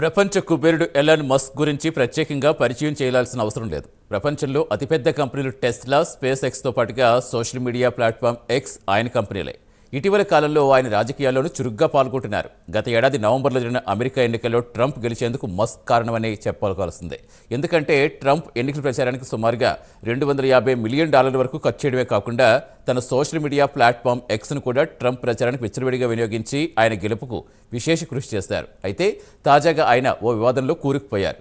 ప్రపంచ కుబేరుడు Elon Musk గురించి ప్రత్యేకంగా పరిచయం చేయాల్సిన అవసరం లేదు. ప్రపంచంలో అతిపెద్ద కంపెనీలు టెస్లా స్పేస్ ఎక్స్తో పాటుగా సోషల్ మీడియా ప్లాట్ఫామ్ ఎక్స్ ఆయన కంపెనీలే. ఇటీవల కాలంలో ఆయన రాజకీయాల్లోనూ చురుగ్గా పాల్గొంటున్నారు. గత ఏడాది నవంబర్లో జరిగిన అమెరికా ఎన్నికల్లో ట్రంప్ గెలిచేందుకు మస్క్ కారణమని చెప్పాల్సిందే. ఎందుకంటే ట్రంప్ ఎన్నికల ప్రచారానికి సుమారుగా రెండు వందల యాభై మిలియన్ డాలర్ల వరకు ఖర్చు చేయడమే కాకుండా తన సోషల్ మీడియా ప్లాట్ఫామ్ ఎక్స్ను కూడా ట్రంప్ ప్రచారానికి విచ్చలవిడిగా వినియోగించి ఆయన గెలుపుకు విశేష కృషి చేశారు అయితే తాజాగా ఆయన ఓ వివాదంలో కూరుకుపోయారు.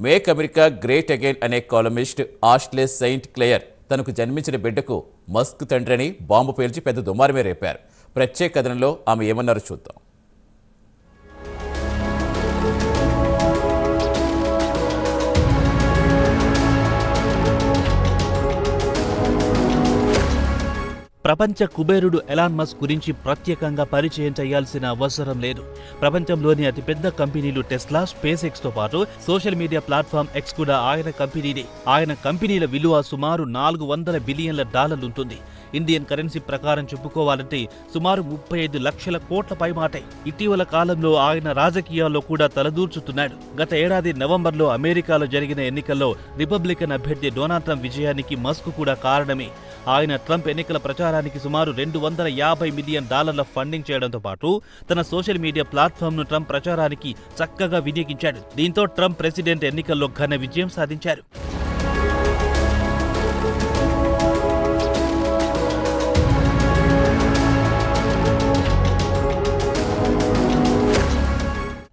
మేక్ అమెరికా గ్రేట్ అగైన్ అనే కాలమిస్ట్ ఆస్ట్లే సెయింట్ క్లేయర్ తనకు జన్మించిన బిడ్డకు మస్క్ తండ్రిని బాంబు పేల్చి పెద్ద దుమారమే రేపారు. ప్రత్యేక కథనంలో ఆమె ఏమన్నారో చూద్దాం. ప్రపంచ కుబేరుడు ఎలాన్ మస్క్ గురించి ప్రత్యేకంగా పరిచయం చేయాల్సిన అవసరం లేదు. ప్రపంచంలోని అతిపెద్ద కంపెనీలు టెస్లా స్పేస్ ఎక్స్తో పాటు సోషల్ మీడియా ప్లాట్ఫామ్ ఎక్స్ కూడా ఆయన కంపెనీనే ఆయన కంపెనీల విలువ సుమారు నాలుగు వందల బిలియన్ల డాలర్లు ఉంటుంది ఇండియన్ కరెన్సీ ప్రకారం చెప్పుకోవాలంటే సుమారు ముప్పై ఐదు లక్షల కోట్ల పైమాటే. ఇటీవల కాలంలో ఆయన రాజకీయాల్లో కూడా తలదూర్చుతున్నాడు. గత ఏడాది నవంబర్లో అమెరికాలో జరిగిన ఎన్నికల్లో రిపబ్లికన్ అభ్యర్థి డొనాల్డ్ ట్రంప్ విజయానికి మస్క్ కూడా కారణమే. ఆయన ట్రంప్ ఎన్నికల ప్రచారం ప్రచారానికి సుమారు రెండు వందల యాభై మిలియన్ డాలర్ల ఫండింగ్ చేయడంతో పాటు తన సోషల్ మీడియా ప్లాట్ఫామ్ను ట్రంప్ ప్రచారానికి చక్కగా వినియోగించాడు. దీంతో ట్రంప్ ప్రెసిడెంట్ ఎన్నికల్లో ఘన విజయం సాధించారు.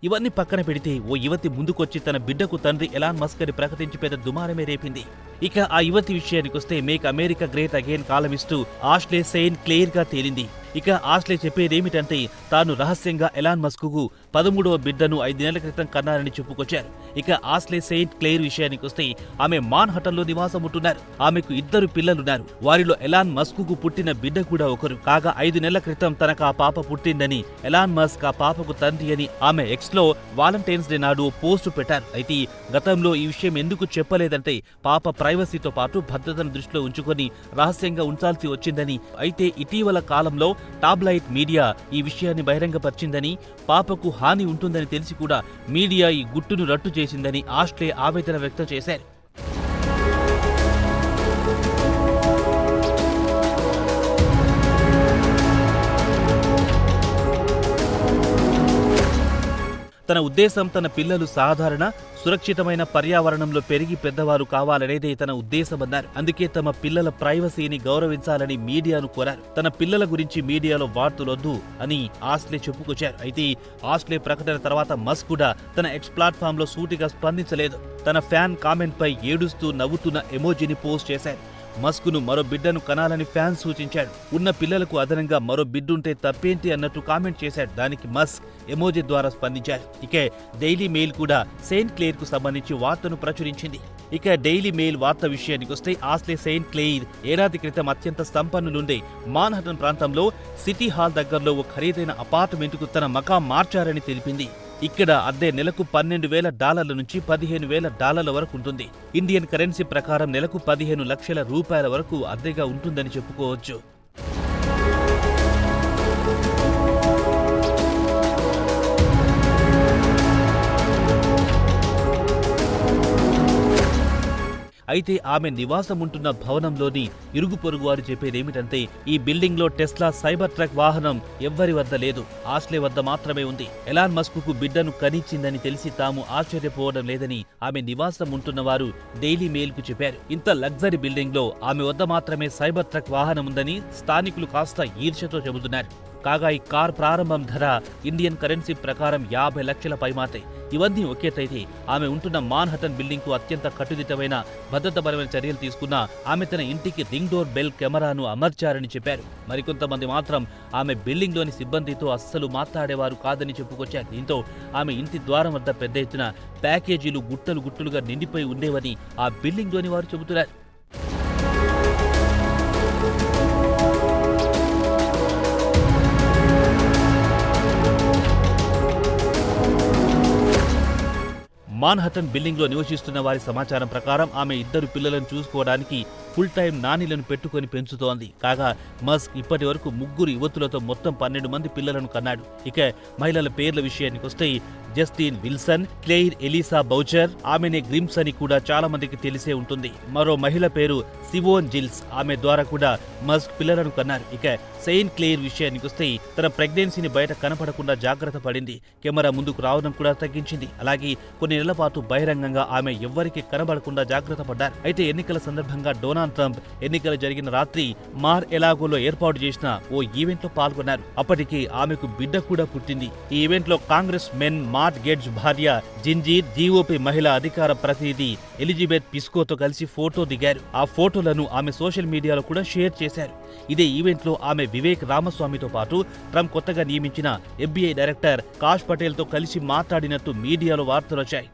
ఇవన్నీ పక్కన పెడితే ఓ యువతి ముందుకొచ్చి తన బిడ్డకు తండ్రి ఎలాన్ మస్క్ అని ప్రకటించి పెద్ద దుమారమే రేపింది. ఇక ఆ యువతి విషయానికొస్తే make America great again columnist Ashley Saint క్లియర్గా తేలింది. ఇక ఆష్లే చెప్పేదేమిటంటే తాను రహస్యంగా ఎలాన్ మస్కుకు పదమూడవ బిడ్డను ఐదు నెలల క్రితం కన్నారని చెప్పుకొచ్చారు. ఇక ఆస్లే సెయింట్ క్లెయిర్ విషయానికి వస్తే ఆమె మాన్లో నివాసం ఉంటున్నారు ఆమెకు ఇద్దరు పిల్లలున్నారు. వారిలో ఎలాన్ మస్క్కు పుట్టిన బిడ్డ కూడా ఒకరు. కాగా ఐదు నెలల క్రితం తనకు ఆ పాప పుట్టిందని ఎలాన్ మస్క్ ఆ పాపకు తండ్రి అని ఆమె ఎక్స్లో వాలంటైన్స్ డే నాడు పోస్టు పెట్టారు. అయితే గతంలో ఈ విషయం ఎందుకు చెప్పలేదంటే పాప ప్రైవసీతో పాటు భద్రతను దృష్టిలో ఉంచుకొని రహస్యంగా ఉంచాల్సి వచ్చిందని అయితే ఇటీవల కాలంలో టాబ్లైట్ మీడియా ఈ విషయాన్ని బహిరంగపరిచిందని పాపకు హాని ఉంటుందని తెలిసి కూడా మీడియా ఈ గుట్టును రట్టు చేసిందని ఆస్ట్రే ఆవేదన వ్యక్తం చేశారు. తన ఉద్దేశం తన పిల్లలు సాధారణ సురక్షితమైన పర్యావరణంలో పెరిగి పెద్దవారు కావాలనేదే తన ఉద్దేశమన్నారు. అందుకే తమ పిల్లల ప్రైవసీని గౌరవించాలని మీడియాను కోరారు. తన పిల్లల గురించి మీడియాలో వార్తలొద్దు అని ఆస్లే చెప్పుకొచ్చారు. అయితే ఆస్లే ప్రకటన తర్వాత మస్ కూడా తన ఎక్స్ ప్లాట్ఫామ్లో సూటిగా స్పందించలేదు. తన ఫ్యాన్ కామెంట్ పై ఏడుస్తూ నవ్వుతున్న ఎమోజీని పోస్ట్ చేశారు. మస్కును మరో బిడ్డను కనాలని ఫ్యాన్స్ సూచించాడు. ఉన్న పిల్లలకు అదనంగా మరో బిడ్డుంటే తప్పేంటి అన్నట్టు కామెంట్ చేశాడు. దానికి మస్క్ ఎమోజీ ద్వారా స్పందించారు. ఇక డైలీ మెయిల్ కూడా సెయింట్ క్లేర్కు సంబంధించి వార్తను ప్రచురించింది. ఇక డైలీ మెయిల్ వార్త విషయానికి వస్తే ఆస్లే సెయింట్ క్లెయిర్ ఏడాది క్రితం అత్యంత సంపన్నులుండే మాన్హటన్ ప్రాంతంలో సిటీ హాల్ దగ్గరలో ఓ ఖరీదైన అపార్ట్మెంట్కు తన మకాం మార్చారని తెలిపింది. ఇక్కడ అద్దె నెలకు పన్నెండు వేల డాలర్ల నుంచి పదిహేను వేల డాలర్ల వరకు ఉంటుంది. ఇండియన్ కరెన్సీ ప్రకారం నెలకు పదిహేను లక్షల రూపాయల వరకు అద్దెగా ఉంటుందని చెప్పుకోవచ్చు. అయితే ఆమె నివాసం ఉంటున్న భవనంలోని ఇరుగు పొరుగు వారు చెప్పేదేమిటంటే ఈ బిల్డింగ్లో టెస్లా సైబర్ ట్రక్ వాహనం ఎవ్వరి వద్ద లేదు. ఆస్లే వద్ద మాత్రమే ఉంది. ఎలాన్ మస్క్కు బిడ్డను కనిచ్చిందని తెలిసి తాము ఆశ్చర్యపోవడం లేదని ఆమె నివాసం ఉంటున్న వారు డైలీ మెయిల్కు చెప్పారు. ఇంత లగ్జరీ బిల్డింగ్లో ఆమె వద్ద మాత్రమే సైబర్ ట్రక్ వాహనం ఉందని స్థానికులు కాస్త ఈర్ష్యతో చెబుతున్నారు. కాగా ఈ కార్ ప్రారంభం ధర ఇండియన్ కరెన్సీ ప్రకారం యాభై లక్షల పైమాతే. ఇవన్నీ ఒకేతైతే ఆమె ఉంటున్న మాన్హటన్ బిల్డింగ్కు అత్యంత కట్టుదిట్టమైన భద్రతాపరమైన చర్యలు తీసుకున్న ఆమె తన ఇంటికి రింగ్ డోర్ బెల్ కెమెరాను అమర్చారని చెప్పారు. మరికొంతమంది మాత్రం ఆమె బిల్డింగ్లోని సిబ్బందితో అస్సలు మాట్లాడేవారు కాదని చెప్పుకొచ్చారు. దీంతో ఆమె ఇంటి ద్వారం వద్ద పెద్ద ఎత్తున ప్యాకేజీలు గుట్టలు గుట్టలుగా నిండిపోయి ఉండేవని ఆ బిల్డింగ్లోని వారు చెబుతున్నారు. మాన్హటన్ బిల్డింగ్లో నివసిస్తున్న వారి సమాచారం ప్రకారం ఆమె ఇద్దరు పిల్లలను చూసుకోవడానికి ఫుల్ టైం నానీలను పెట్టుకొని పెంచుతోంది. కాగా మస్క్ ఇప్పటి వరకు ముగ్గురు యువతులతో మొత్తం పన్నెండు మంది పిల్లలను కన్నాడు. ఇక మహిళల పేర్ల విషయానికి వస్తే Justin Wilson Claire Elisa Boucher ఆమెనే గ్రిమ్స్ అని కూడా చాలా మందికి తెలిసే ఉంటుంది. మరో మహిళ పేరు సివోన్ జిల్స్. ఆమె ద్వారా కూడా మస్క్ పిల్లలను కన్నారు. ఇక సెయిన్ క్లెయిర్ విషయానికి వస్తే తన ప్రెగ్నెన్సీని బయట కనపడకుండా జాగ్రత్త పడింది. కెమెరా ముందుకు రావడం కూడా తగ్గించింది. అలాగే కొన్ని నెలల పాటు బహిరంగంగా ఆమె ఎవ్వరికి కనబడకుండా జాగ్రత్త పడ్డారు. అయితే ఎన్నికల సందర్భంగా డోనా డొనాల్డ్ ట్రంప్ ఎన్నికలు జరిగిన రాత్రి మార్ ఎలాగోలో ఏర్పాటు చేసిన ఓ ఈవెంట్లో పాల్గొన్నారు. అప్పటికి ఆమెకు బిడ్డ కూడా పుట్టింది. ఈ ఈవెంట్లో కాంగ్రెస్ మెన్ మార్ట్ గేట్స్ భార్య జింజీర్ జీఓపీ మహిళా అధికార ప్రతినిధి ఎలిజబెత్ పిస్కోతో కలిసి ఫోటో దిగారు. ఆ ఫోటోలను ఆమె సోషల్ మీడియాలో కూడా షేర్ చేశారు. ఇదే ఈవెంట్లో ఆమె వివేక్ రామస్వామితో పాటు ట్రంప్ కొత్తగా నియమించిన ఎఫ్బీఐ డైరెక్టర్ కాష్ పటేల్తో కలిసి మాట్లాడినట్టు మీడియాలో వార్తలు వచ్చాయి.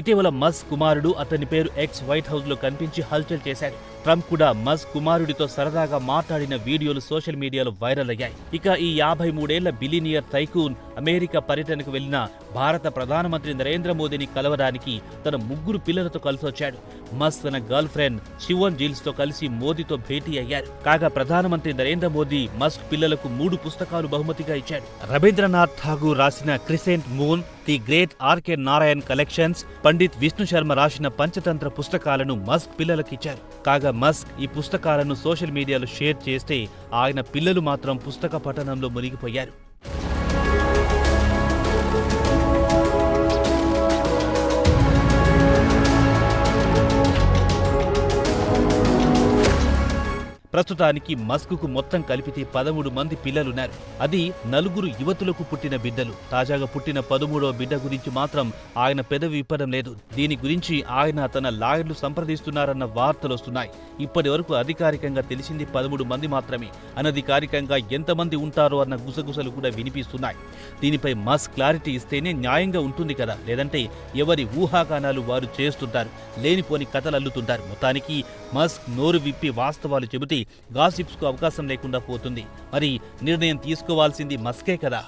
ఇటీవల మస్ కుమారుడు అతని పేరు ఎక్స్ వైట్ హౌస్లో కనిపించి హల్చల్ చేశాడు. ట్రంప్ కూడా మస్ కుమారుడితో సరదాగా మాట్లాడిన వీడియోలు సోషల్ మీడియాలో వైరల్ అయ్యాయి. ఇక ఈ యాభై మూడేళ్ళ బిలినియర్ టైకూన్ అమెరికా పర్యటనకు వెళ్ళిన భారత ప్రధానమంత్రి నరేంద్ర మోదీని కలవడానికి తన ముగ్గురు పిల్లలతో కలిసొచ్చాడు. మస్ తన గర్ల్ ఫ్రెండ్ శివన్ జిల్స్తో కలిసి మోదీతో భేటీ అయ్యారు. కాగా ప్రధానమంత్రి నరేంద్ర మోదీ మస్క్ పిల్లలకు మూడు పుస్తకాలు బహుమతిగా ఇచ్చాడు. రవీంద్రనాథ్ ఠాగూర్ రాసిన Crescent Moon the great R K Narayan collections Pandit Vishnu Sharma రాసిన పంచతంత్ర పుస్తకాలను మస్క్ పిల్లలకిచ్చారు. కాగా మస్క్ ఈ పుస్తకాలను సోషల్ మీడియాలో షేర్ చేస్తే ఆయన పిల్లలు మాత్రం పుస్తక పఠనంలో మునిగిపోయారు. ప్రస్తుతానికి మస్కుకు మొత్తం కలిపితే పదమూడు మంది పిల్లలున్నారు. అది నలుగురు యువతులకు పుట్టిన బిడ్డలు. తాజాగా పుట్టిన పదమూడవ బిడ్డ గురించి మాత్రం ఆయన పెదవి ఇప్పడం లేదు. దీని గురించి ఆయన తన లాయర్లు సంప్రదిస్తున్నారన్న వార్తలు వస్తున్నాయి. ఇప్పటి వరకు అధికారికంగా తెలిసింది పదమూడు మంది మాత్రమే. అనధికారికంగా ఎంతమంది ఉంటారో అన్న గుసగుసలు కూడా వినిపిస్తున్నాయి. దీనిపై మస్ క్లారిటీ ఇస్తేనే న్యాయంగా ఉంటుంది కదా. లేదంటే ఎవరి ఊహాగానాలు వారు చేస్తుంటారు. లేనిపోని కథలు అల్లుతుంటారు మొత్తానికి మస్క్ నోరు విప్పి వాస్తవాలు చెబితే గాసిప్స్కు అవకాశం లేకుండా పోతుంది. మరి నిర్ణయం తీసుకోవాల్సింది మస్కే కదా.